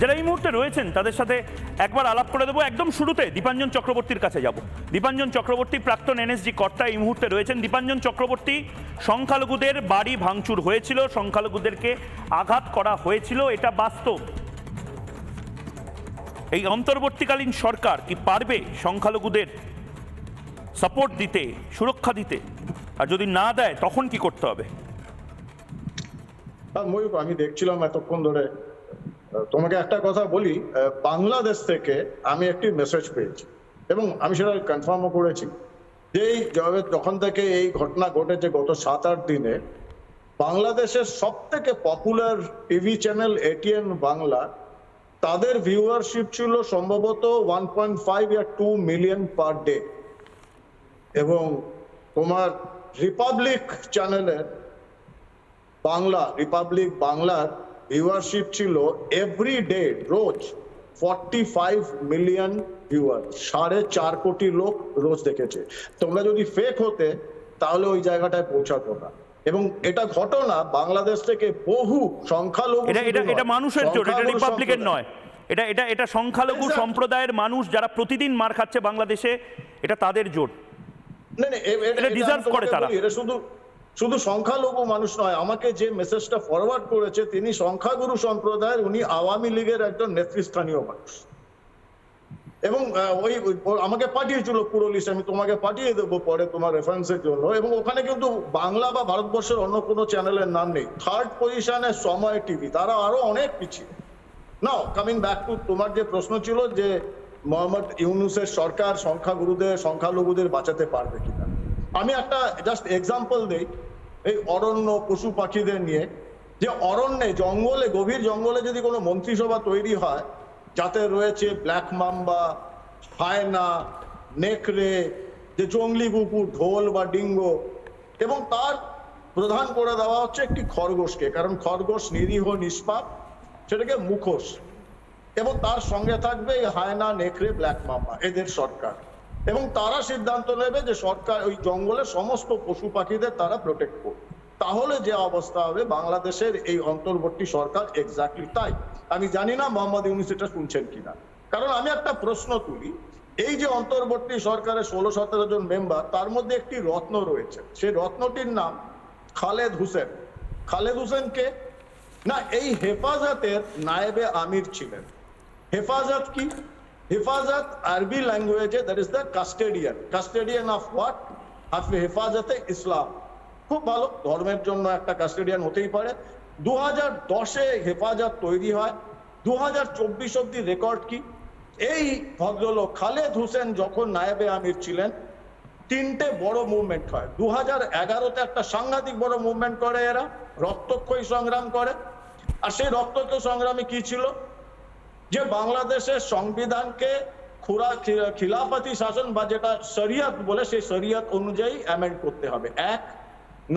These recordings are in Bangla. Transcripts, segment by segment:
যারা এই মুহূর্তে রয়েছেন, তাদের সাথে একবার আলাপ করে দেবো। একদম শুরুতে দীপাঞ্জন চক্রবর্তীর কাছে যাব। দীপাঞ্জন চক্রবর্তী, প্রাক্তন এনএসজি কর্তা এই মুহূর্তে রয়েছেন। দীপাঞ্জন চক্রবর্তী, সংখ্যালঘুদের বাড়ি ভাঙচুর হয়েছিল, সংখ্যালঘুদেরকে আঘাত করা হয়েছিল, এটা বাস্তব। এই অন্তর্বর্তীকালীন সরকার কি পারবে সংখ্যালঘুদের সাপোর্ট দিতে, সুরক্ষা দিতে? আর যদি না দেয়, তখন কি করতে হবে? ময়ূক আমি দেখছিলাম এতক্ষণ ধরে তোমাকে একটা কথা বলি বাংলাদেশ থেকে আমি একটি মেসেজ পেয়েছি এবং আমি সেটা কনফার্মও করেছি যে এই যখন থেকে এই ঘটনা ঘটেছে গত সাত, আট দিনে, বাংলাদেশের সব থেকে popular TV channel ATN Bangla, তাদের ভিউয়ারশিপ ছিল সম্ভবত ওয়ান পয়েন্ট ফাইভ ইয়ার টু মিলিয়ন পার ডে এবং তোমার রিপাবলিক চ্যানেলের বাংলা রিপাবলিক বাংলার ভিউয়ারশিপ ছিল এভরি ডে রোজ ফর্টি ফাইভ মিলিয়ন ভিউয়ার সাড়ে চার কোটি লোক রোজ দেখেছে তোমরা যদি ফেক হতে তাহলে ওই জায়গাটায় পৌঁছাতো না এবং এটা ঘটনা বাংলাদেশ থেকে বহু সংখ্যালঘু এটা এটা এটা মানুষের জোট এটা রিপাবলিকের নয় এটা এটা এটা সংখ্যালঘু সম্প্রদায়ের মানুষ যারা প্রতিদিন মার খাচ্ছে বাংলাদেশে এটা তাদের জোট। না, না, এটা deserve করে তারা। এটা শুধু শুধু সংখ্যালঘু মানুষ নয়, আমাকে যে মেসেজটা ফরওয়ার্ড করেছে, তিনি সংখ্যাগুরু সম্প্রদায়ের, উনি আওয়ামী লীগের একজন নেতৃস্থানীয় মানুষ। এবং ওই আমাকে পাঠিয়েছিল পুরো লিস্ট আমি তোমাকে পাঠিয়ে দেবো পরে তোমার রেফারেন্সের জন্য। এবং ওখানে কিন্তু বাংলা বা ভারতবর্ষের অন্য কোনো চ্যানেলের নাম নেই। থার্ড পজিশনে সময় টিভি তারা আরও অনেক পিছিয়ে। নাও কামিং ব্যাক টু তোমার যে প্রশ্ন ছিল যে মোহাম্মদ ইউনুসের সরকার সংখ্যাগুরুদের, সংখ্যালঘুদের বাঁচাতে পারবে কিনা। আমি একটা জাস্ট এক্সাম্পল দেই। এই অরণ্য পশু পাখিদের নিয়ে যে অরণ্যে, জঙ্গলে, গভীর জঙ্গলে যদি কোনো মন্ত্রিসভা তৈরি হয়, যাতে রয়েছে ব্ল্যাক মাম্বা, হায়না, নেকড়ে, যে জঙ্গলি কুকুর, ঢোল বা ডিঙ্গো, এবং তার প্রধান করে দেওয়া হচ্ছে একটি খরগোশকে, কারণ খরগোশ নিরীহ, নিষ্পাপ, সেটাকে মুখোশ, এবং তার সঙ্গে থাকবে হায়না, নেকড়ে, ব্ল্যাক মাম্বা, এদের সরকার। এবং তারা সিদ্ধান্ত নেবে যে সরকার ওই জঙ্গলের সমস্ত পশু পাখিদের তারা প্রোটেক্ট করবে। তাহলে যে অবস্থা হবে, বাংলাদেশের এই অন্তর্বর্তী সরকার এক্স্যাক্টলি তাই। আমি জানি না মোহাম্মদ ইউনুস এটা শুনছেন কিনা। কারণ আমি একটা প্রশ্ন তুলি, এই যে অন্তর্বর্তী সরকারের ষোলো সতেরো জন মেম্বার তার মধ্যে একটি রত্ন রয়েছে। সেই রত্নটির নাম খালেদ হোসেন। খালেদ হোসেনকে না, এই হেফাজতের নায়েবে আমির ছিলেন। হেফাজত কি? হেফাজত আরবি ল্যাঙ্গুয়েজে that is the custodian custodian of what আপনি হেফাজতে ইসলাম। খুব ভালো, ধর্মের জন্য একটা কাস্টেডিয়ান হতেই পারে। দু হাজার দশে হেফাজত তৈরি হয়। দু হাজার চব্বিশ অব্দি রেকর্ড কি? এই ভদ্রলোক খালেদ হোসেন যখন নায়েবে আমির ছিলেন, তিনটে বড় মুভমেন্ট হয়। দু হাজার এগারোতে একটা সাংঘাতিক বড় মুভমেন্ট করে এরা, রক্তক্ষয়ী সংগ্রাম করে। আর সেই রক্তক্ষয় সংগ্রামে কি ছিল? যে বাংলাদেশের সংবিধানকে খুরা খিলাফতি শাসন বা যেটা শরিয়ত বলে, সেই শরিয়ত অনুযায়ী অ্যামেন্ড করতে হবে। এক,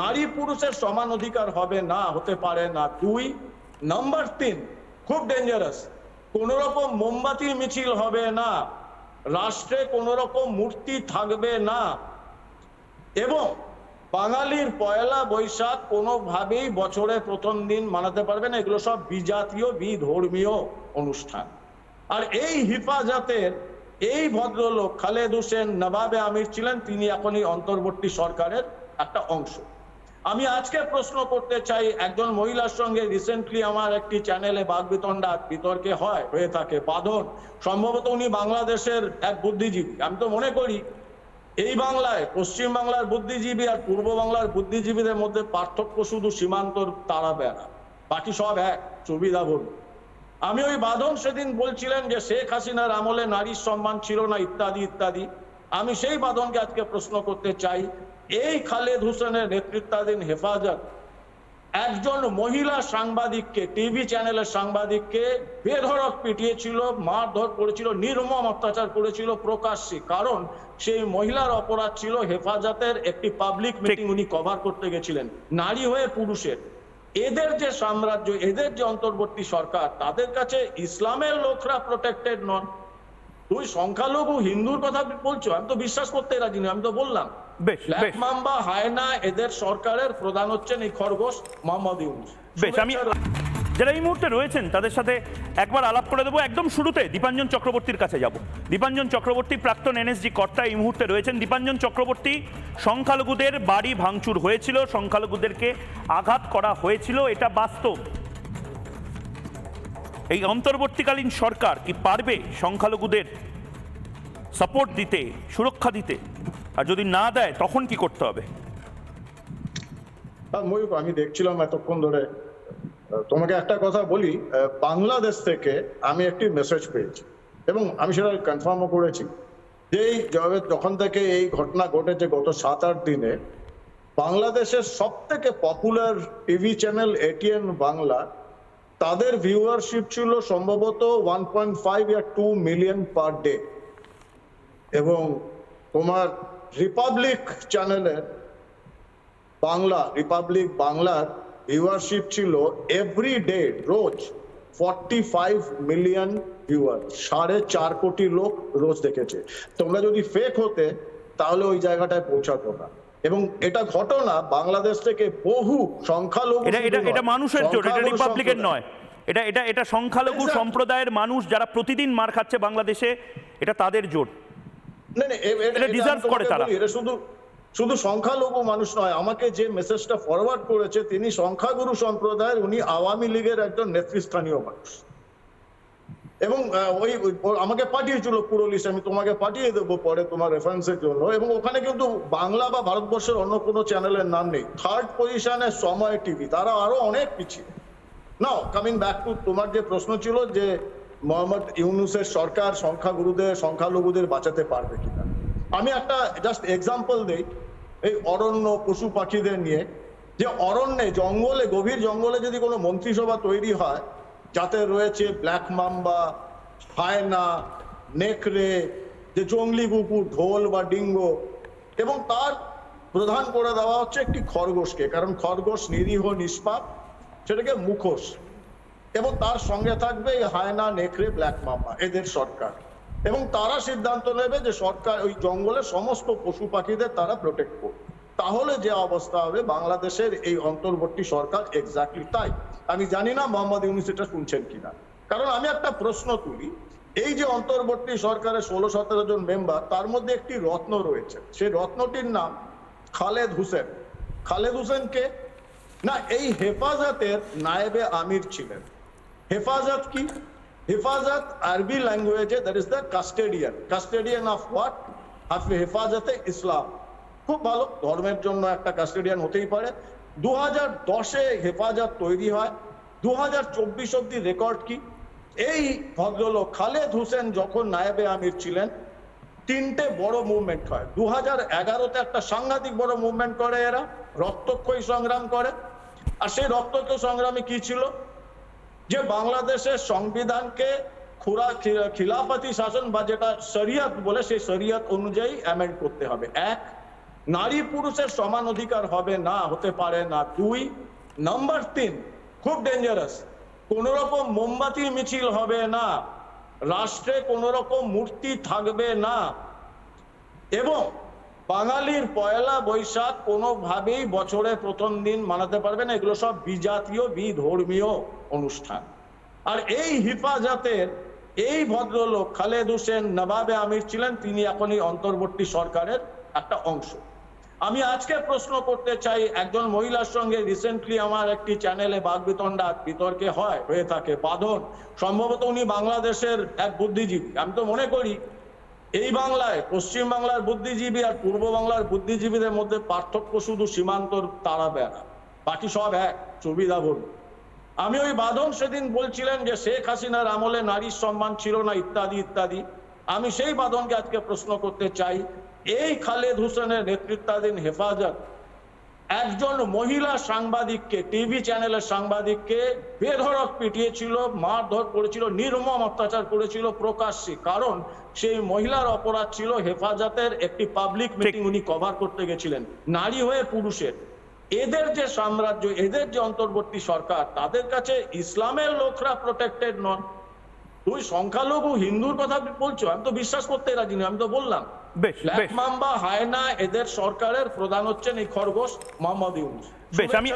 নারী পুরুষের সমান অধিকার হবে না, হতে পারে না। দুই, নাম্বার তিন, খুব ডেঞ্জারাস কোন রকম মোমবাতি মিছিল হবে না, রাষ্ট্রে কোন রকম মূর্তি থাকবে না। এবং বাঙালির পয়লা বৈশাখ কোনোভাবেই বছরে প্রথম দিন মানাতে পারবে না। এগুলো সব বিজাতীয়, বিধর্মীয় অনুষ্ঠান। আর এই হিফাজতের এই ভদ্রলোক খালেদ হোসেন নবাবে আমির ছিলেন, তিনি এখন এই অন্তর্বর্তী সরকারের একটা অংশ। আমি আজকে প্রশ্ন করতে চাই, একজন মহিলার সঙ্গে রিসেন্টলি আমার একটি চ্যানেলে বাগবিতণ্ডা বিতর্কে হয়, হয়ে থাকে বাঁধন। সম্ভবত উনি বাংলাদেশের এক বুদ্ধিজীবী। আমি তো মনে করি এই বাংলায় পশ্চিম বাংলার বুদ্ধিজীবী আর পূর্ব বাংলার বুদ্ধিজীবীদের মধ্যে পার্থক্য শুধু সীমান্তর তারা বেড়া বাকি সব এক, সুবিধা বলুন আমি ওই বাঁধন সেদিন বলছিলেন যে শেখ হাসিনার আমলে নারীর সম্মান ছিল না, ইত্যাদি ইত্যাদি। আমি সেই বাঁধনকে আজকে প্রশ্ন করতে চাই, এই খালেদ হোসেনের নেতৃত্বাধীন হেফাজত একজন মহিলা সাংবাদিককে টিভি চ্যানেলের সাংবাদিককে বেধড়ক পিটিয়েছিল মারধর করেছিল নির্মম অত্যাচার করেছিল প্রকাশ্যে। কারণ সেই মহিলার অপরাধ ছিল হেফাজতের একটি পাবলিক মিটিং উনি কভার করতে গেছিলেন নারী হয়ে পুরুষের। এদের যে সাম্রাজ্য এদের যে অন্তর্বর্তী সরকার তাদের কাছে ইসলামের লোকরা প্রোটেক্টেড নন। তুই সংখ্যালঘু হিন্দুর কথা বলছো আমি তো বিশ্বাস করতে রাজি নই আমি তো বললাম। বেশ বেশ। মাম্বা হায়না এদের সরকারের প্রধান হচ্ছেন এই খরগোশ মোহাম্মদ ইউনুস। বেশ, আমি- যারা এই মুহূর্তে রয়েছেন তাদের সাথে একবার আলাপ করে দেবো। একদম শুরুতে দীপাঞ্জন চক্রবর্তীর কাছে যাব। দীপাঞ্জন চক্রবর্তী প্রাক্তন এনএসজি কর্তা এই মুহূর্তে রয়েছেন। দীপাঞ্জন চক্রবর্তী সংখ্যালঘুদের বাড়ি ভাঙচুর হয়েছিল সংখ্যালঘুদেরকে আঘাত করা হয়েছিল এটা বাস্তব। এই অন্তর্বর্তীকালীন সরকার কি পারবে সংখ্যালঘুদের সাপোর্ট দিতে সুরক্ষা দিতে? আর যদি না দেয়, তখন কি করতে হবে? ময়ূক আমি দেখছিলাম এতক্ষণ ধরে। তোমাকে একটা কথা বলি। বাংলাদেশ থেকে আমি একটি মেসেজ পেয়েছি এবং আমি সেটা কনফার্মও করেছি যে এই যখন থেকে এই ঘটনা ঘটেছে গত সাত আট দিনে, বাংলাদেশের সব থেকে popular TV channel ATN Bangla, তাদের ভিউয়ারশিপ ছিল সম্ভবত one point five two million per day এবং তোমার রিপাবলিক চ্যানেলের বাংলা রিপাবলিক বাংলার ভিউয়ারশিপ ছিল এভরি ডে রোজ ফর্টি ফাইভ মিলিয়ন ভিউয়ার সাড়ে চার কোটি লোক রোজ দেখেছে। তোমরা যদি ফেক হতে তাহলে ওই জায়গাটায় পৌঁছাতো না। এবং এটা ঘটনা বাংলাদেশ থেকে বহু সংখ্যালঘু এটা এটা এটা মানুষের জোট এটা রিপাবলিকের নয়। এটা এটা এটা সংখ্যালঘু সম্প্রদায়ের মানুষ যারা প্রতিদিন মার খাচ্ছে বাংলাদেশে এটা তাদের জোট। না, না, এটা- এটা এটা deserve আমি করে তারা। এটা শুধু শুধু সংখ্যালঘু মানুষ নয় আমাকে যে মেসেজটা ফরওয়ার্ড করেছে তিনি সংখ্যাগুরু সম্প্রদায়ের উনি আওয়ামী লীগের একজন নেতৃস্থানীয় মানুষ। এবং ওই- আমাকে পাঠিয়েছিল পুরো লিস্ট আমি তোমাকে পাঠিয়ে দেবো পরে তোমার রেফারেন্সের জন্য। এবং ওখানে কিন্তু বাংলা বা ভারতবর্ষের অন্য কোনো চ্যানেলের নাম নেই। থার্ড পজিশনে সময় টিভি তারা আরও অনেক পিছিয়ে। নাও কামিং ব্যাক টু তোমার যে প্রশ্ন ছিল যে মোহাম্মদ ইউনুসের সরকার সংখ্যাগুরুদের, সংখ্যালঘুদের বাঁচাতে পারবে কিনা? আমি একটা জাস্ট এক্সাম্পল দেই, এই অরণ্য পশু পাখিদের নিয়ে। যে অরণ্যে, জঙ্গলে, গভীর জঙ্গলে যদি কোনো মন্ত্রিসভা তৈরি হয়, যাতে রয়েছে ব্ল্যাক মাম্বা, হায়না, নেকড়ে, যে জঙ্গলি কুকুর, ঢোল বা ডিঙ্গো, এবং তার প্রধান করে দেওয়া হচ্ছে একটি খরগোশকে। কারণ খরগোশ নিরীহ, নিষ্পাপ, সেটাকে মুখোশ। এবং তার সঙ্গে থাকবে এই হায়না, নেকড়ে, ব্ল্যাক মামা এদের সরকার। এবং তারা সিদ্ধান্ত নেবে যে সরকার ওই জঙ্গলের সমস্ত পশু পাখিদের তারা প্রোটেক্ট করবে তাহলে যে অবস্থা হবে, বাংলাদেশের এই অন্তর্বর্তী সরকার এক্স্যাক্টলি তাই। আমি জানি না মোহাম্মদ ইউনুস এটা শুনছেন কিনা। কারণ আমি একটা প্রশ্ন তুলি, এই যে অন্তর্বর্তী সরকারের ষোলো সতেরো জন মেম্বার তার মধ্যে একটি রত্ন রয়েছে। সেই রত্নটির নাম খালেদ হোসেন। খালেদ হোসেনকে না, এই হেফাজতের নায়েবে আমির ছিলেন। হেফাজত কি? হেফাজত আরবি ল্যাঙ্গুয়েজে that is the custodian custodian of what Hafi হেফাজতে ইসলাম। খুব ভালো, ধর্মের জন্য একটা কাস্টেডিয়ান হতেই পারে। দু হাজার দশে হেফাজত তৈরি হয়। দু হাজার চব্বিশ অব্দি রেকর্ড কি? এই ভদ্রলোক খালেদ হোসেন যখন নায়েবে আমির ছিলেন, তিনটে বড় মুভমেন্ট হয়। দু হাজার এগারোতে একটা সাংঘাতিক বড় মুভমেন্ট করে এরা, রক্তক্ষয়ী সংগ্রাম করে। আর সেই রক্তক্ষয়ী সংগ্রামে কি ছিল? যে বাংলাদেশের সংবিধানকে খুরা খিলাফতি শাসন বা যেটা শরিয়ত বলে সেই শরিয়ত অনুযায়ী অ্যামেন্ড করতে হবে। এক, নারী পুরুষের সমান অধিকার হবে না, হতে পারে না। দুই নাম্বার তিন, খুব ডেঞ্জারাস কোন রকম মোমবাতি, মিছিল হবে না, রাষ্ট্রে কোন রকম মূর্তি থাকবে না। এবং বাঙালির পয়লা বৈশাখ কোনোভাবেই বছরের প্রথম দিন মানাতে পারবে না। এগুলো সব বিজাতীয়, বিধর্মীয় অনুষ্ঠান। আর এই হিফাজতের এই ভদ্রলোক খালেদ হোসেন নবাবে আমির ছিলেন, তিনি এখনই অন্তর্বর্তী সরকারের একটা অংশ। আমি আজকে প্রশ্ন করতে চাই, একজন মহিলার সঙ্গে রিসেন্টলি আমার একটি চ্যানেলে বাগবিতণ্ডা বিতর্কে হয়, হয়ে থাকে বাঁধন। সম্ভবত উনি বাংলাদেশের এক বুদ্ধিজীবী। আমি তো মনে করি এই বাংলায় পশ্চিম বাংলার বুদ্ধিজীবী আর পূর্ব বাংলার বুদ্ধিজীবীদের মধ্যে পার্থক্য শুধু সীমান্তর তারা বেড়া বাকি সব এক সুবিধা বলুন। আমি ওই বাঁধন সেদিন বলছিলেন যে শেখ হাসিনার আমলে নারীর সম্মান ছিল না, ইত্যাদি ইত্যাদি। আমি সেই বাদনকে আজকে প্রশ্ন করতে চাই, এই খালেদ হোসেনের নেতৃত্বাধীন হেফাজত একজন মহিলা সাংবাদিককে টিভি চ্যানেলের সাংবাদিককে বেধড়ক পিটিয়েছিল মারধর করেছিল নির্মম অত্যাচার করেছিল প্রকাশ্যে। কারণ সেই মহিলার অপরাধ ছিল হেফাজতের একটি পাবলিক মিটিং উনি কভার করতে গেছিলেন নারী হয়ে পুরুষের। এদের যে সাম্রাজ্য এদের যে অন্তর্বর্তী সরকার তাদের কাছে ইসলামের লোকরা প্রোটেক্টেড নন। তুই সংখ্যালঘু হিন্দুর কথা বলছো আমি তো বিশ্বাস করতে রাজি না আমি তো বললাম। ব্ল্যাক মাম্বা হায়না এদের সরকারের প্রধান হচ্ছেন এই খরগোশ মোহাম্মদ ইউনুস। বেশ, আমি-